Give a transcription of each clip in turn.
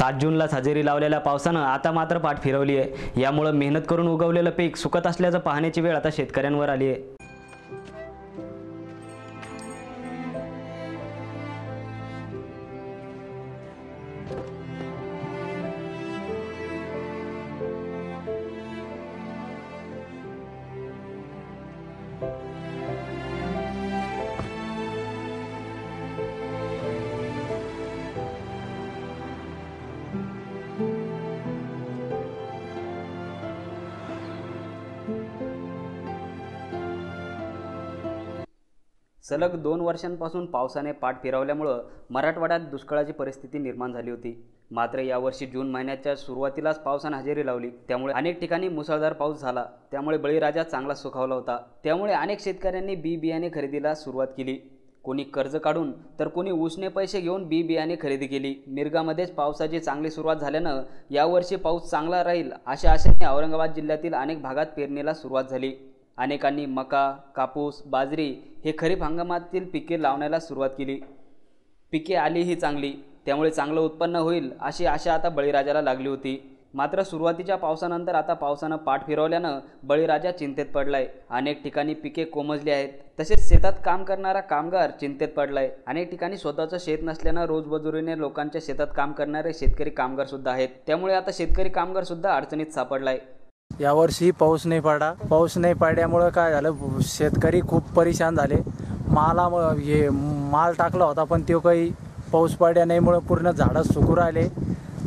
सात जूनलाच हजेरी लावलेल्या पावसानं आता मात्र पाठ फिरवली आहे यामुळं मेहनत करून उगवलेलं पीक सुकत असल्याचं पाहण्याची वेळ आता शेतकऱ्यांवर आली आहे सलग दोन वर्षांपासून पावसाने पाठ फिरवल्यामुळं मराठवाड्यात दुष्काळाची परिस्थिती निर्माण झाली होती. मात्र यावर्षी जून महिन्याच्या सुरुवातीलाच पावसानं हजेरी लावली. त्यामुळे अनेक ठिकाणी मुसळधार पाऊस झाला. त्यामुळे बळीराजा चांगला सुखावला होता. त्यामुळे अनेक शेतकऱ्यांनी बी बियाणे खरेदीला सुरुवात केली. कोणी कर्ज काढून तर कोणी उसने पैसे घेऊन बी बियाणे खरेदी केली. मिरगामध्येच पावसाची चांगली सुरुवात झाल्यानं यावर्षी पाऊस चांगला राहील अशा आशेने औरंगाबाद जिल्ह्यातील अनेक भागात पेरणीला सुरुवात झाली. अनेकांनी मका कापूस बाजरी हे खरीप हंगामातील पिके लावण्याला सुरुवात केली. पिके आली ही चांगली त्यामुळे चांगलं उत्पन्न होईल अशी आशा आता बळीराजाला लागली होती. मात्र सुरुवातीच्या पावसानंतर आता पावसानं पाठ फिरवल्यानं बळीराजा चिंतेत पडलाय. अनेक ठिकाणी पिके कोमजली आहेत. तसेच शेतात काम करणारा कामगार चिंतेत पडलाय. अनेक ठिकाणी स्वतःचं शेत नसल्यानं रोजबजुरीने लोकांच्या शेतात काम करणारे शेतकरी कामगार सुद्धा आहेत. त्यामुळे आता शेतकरी कामगार सुद्धा अडचणीत सापडलाय. यावर्षी पाऊस नाही पडा पाऊस नाही पडल्यामुळं काय झालं? शेतकरी खूप परेशान झाले. माला हे माल टाकला होता पण तो काही पाऊस पडल्या नाहीमुळं पूर्ण झाडं सुकू राहिले.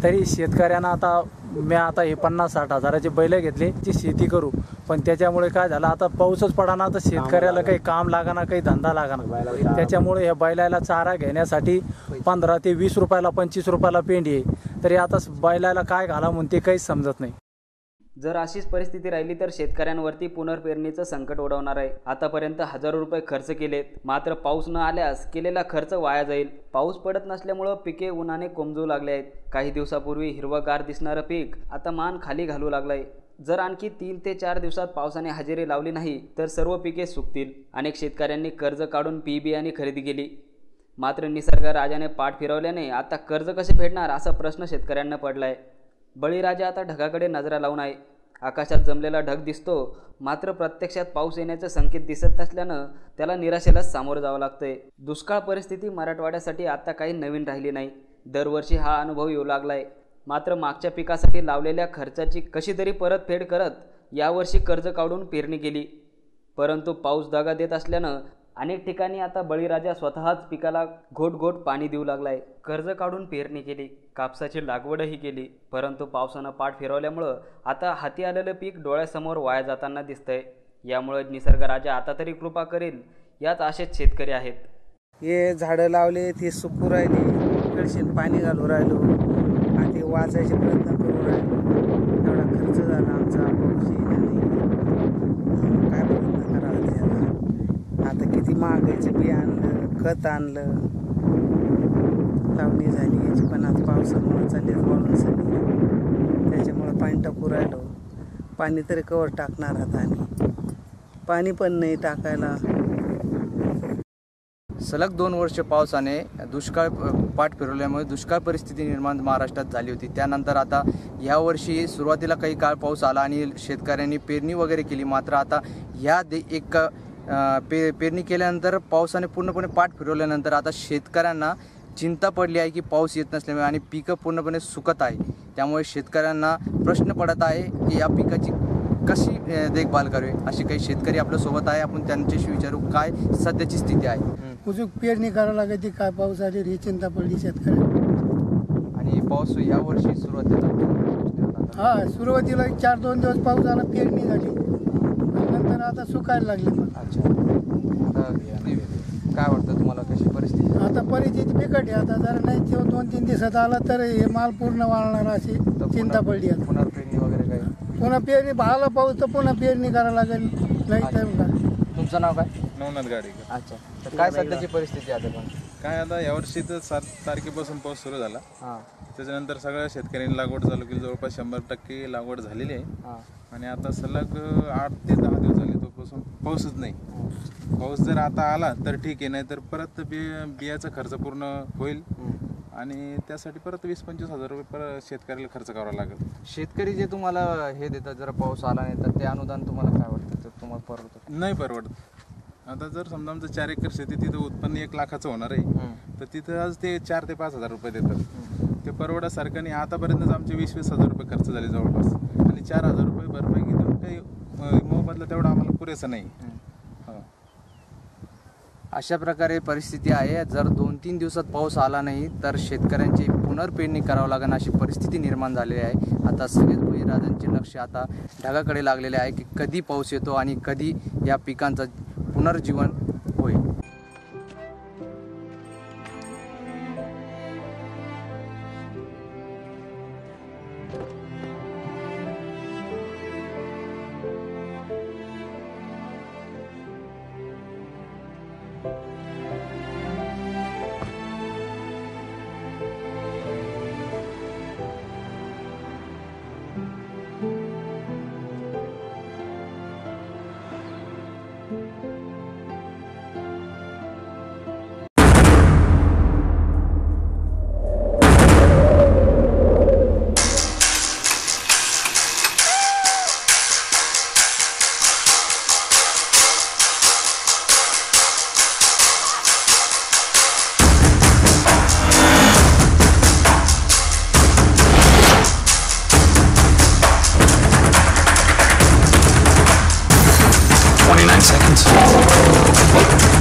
तरी शेतकऱ्यांना आता मी आता हे पन्नास साठ हजाराचे बैल घेतले ती शेती करू. पण त्याच्यामुळे काय झालं? आता पाऊसच पडाना तर शेतकऱ्याला काही काम लागाना काही धंदा लागाना. त्याच्यामुळे ह्या बैलाला चारा घेण्यासाठी पंधरा ते वीस रुपयाला पंचवीस रुपयाला पेंडी आहे. तरी आता बैलाला काय घाला म्हणून ते काहीच समजत नाही. जर अशीच परिस्थिती राहिली तर शेतकऱ्यांवरती पुनर्पेरणीचं संकट ओढवणार आहे. आतापर्यंत हजारो रुपये खर्च केलेत. मात्र पाऊस न आल्यास केलेला खर्च वाया जाईल. पाऊस पडत नसल्यामुळं पिके उन्हाने कोमजू लागले आहेत. काही दिवसापूर्वी हिरवगार दिसणारं पीक आता मान खाली घालू लागलंय. जर आणखी तीन ते चार दिवसात पावसाने हजेरी लावली नाही तर सर्व पिके सुकतील. अनेक शेतकऱ्यांनी कर्ज काढून पी बियाणे खरेदी केली. मात्र निसर्ग राजाने पाठ फिरवल्याने आता कर्ज कसे फेडणार असा प्रश्न शेतकऱ्यांना पडलाय. बळीराजा आता ढगाकडे नजरा लावून आहे. आकाशात जमलेला ढग दिसतो मात्र प्रत्यक्षात पाऊस येण्याचे संकेत दिसत नसल्यानं त्याला निराशेलाच सामोरं जावं लागतंय. दुष्काळ परिस्थिती मराठवाड्यासाठी आता काही नवीन राहिली नाही. दरवर्षी हा अनुभव येऊ लागलाय. मात्र मागच्या पिकासाठी लावलेल्या खर्चाची कशी तरी परतफेड करत यावर्षी कर्ज काढून पेरणी केली. परंतु पाऊस दगा देत असल्यानं अनेक ठिकाणी आता बळीराजा स्वतःच पिकाला घोट घोट पाणी देऊ लागलाय. कर्ज काढून पेरणी केली कापसाची लागवडही केली परंतु पावसानं पाठ फिरवल्यामुळं आता हाती आलेलं पीक डोळ्यासमोर वाया जाताना दिसतंय. यामुळं निसर्गराजा आता तरी कृपा करेल यात असेच शेतकरी आहेत. हे झाडं लावले ते सुकू राहिले कळशीन पाणी घालू राहिलो आणि ते वाचायचे प्रयत्न करू राहिलो. एवढा खर्च झाला आमचा पाऊस येईना नाही काय प्रयत्न करावा त्याला आता किती महागाईचं बी आणलं खत आणलं. लावणी झाली याची पण आता पावसामुळे चालली वाळून झाली त्याच्यामुळं पाणी टाकू राहिलो. पाणी तरी कवर टाकणार आता आणि पाणी पण नाही टाकायला. सलग दोन वर्ष पावसाने दुष्काळ पाठ फिरवल्यामुळे दुष्काळ परिस्थिती निर्माण महाराष्ट्रात झाली होती. त्यानंतर आता यावर्षी सुरुवातीला काही काळ पाऊस आला आणि शेतकऱ्यांनी पेरणी वगैरे केली. मात्र आता ह्या दे एक पे पेरणी केल्यानंतर पावसाने पूर्णपणे पाठ फिरवल्यानंतर आता शेतकऱ्यांना चिंता पडली आहे की पाऊस येत नसल्यामुळे आणि पिकं पूर्णपणे सुकत आहे. त्यामुळे शेतकऱ्यांना प्रश्न पडत आहे की या पिकाची कशी देखभाल करावी? असे काही शेतकरी आपल्यासोबत आहे. आपण त्यांच्याशी विचारू काय सध्याची स्थिती आहे. उजूक पेरणी करावं लागते काय पाऊस आली ही चिंता पडली शेतकऱ्याला आणि पाऊस या वर्षी सुरुवातीला हा सुरुवातीला चार दोन दिवस पाऊस आला पेरणी झाली. आता सुकायला लागली अच्छा. आता नाही, काय वाटतं तुम्हाला कशी परिस्थिती? आता परिस्थिती बिकट आहे. आता जर नाही तेव्हा दोन तीन दिवसात आला तर हे माल पूर्ण वाळणार अशी तर चिंता पुन्हा- पडली आता. पुनर्पेरणी वगैरे काय पुन्हा पेरणी भाला पाऊस तर पुन्हा पेरणी करावं लागेल. नाही तर का तुमचं नाव काय? नवनाथ गाडेकर अच्छा. तर काय सध्याची परिस्थिती आहे आता पण? काय आता यावर्षी तर सात तारखेपासून पाऊस सुरू झाला. हां. त्याच्यानंतर सगळ्या शेतकऱ्यांनी लागवड चालू केली. जवळपास शंभर टक्के लागवड झालेली आहे. हां. आणि आता सलग आठ ते दहा दिवस पाऊसच नाही. पाऊस जर आता आला तर ठीक आहे नाही तर परत बि बियाचा खर्च पूर्ण होईल. आणि त्यासाठी परत वीस पंचवीस हजार रुपये परत शेतकऱ्याला खर्च करावा लागेल. शेतकरी जे तुम्हाला हे देतात जरा पाऊस आला नाही तर ते अनुदान तुम्हाला काय वाटतं? तर तुम्हाला परवडतं नाही परवडत. आता जर समजा आमचं चार एकर शेती तिथं उत्पन्न एक लाखाचं होणार आहे. तर तिथं आज ते चार ते पाच हजार रुपये देतात. ते परवडासारखं नाही. आतापर्यंतच आमचे वीस वीस हजार रुपये खर्च झाले जवळपास. आणि चार हजार रुपये भरपाई घेऊन काही मोबदला तेवढा आम्हाला पुरेसा नाही. हो. अशा प्रकारे परिस्थिती आहे. जर दोन तीन दिवसात पाऊस आला नाही तर शेतकऱ्यांची पुनर्पेरणी करावं लागेल अशी परिस्थिती निर्माण झालेली आहे. आता सगळेच बळीराजांचे लक्ष आता ढगाकडे लागलेले आहे की कधी पाऊस येतो आणि कधी या पिकांचं पुनर्जीवन 29 seconds.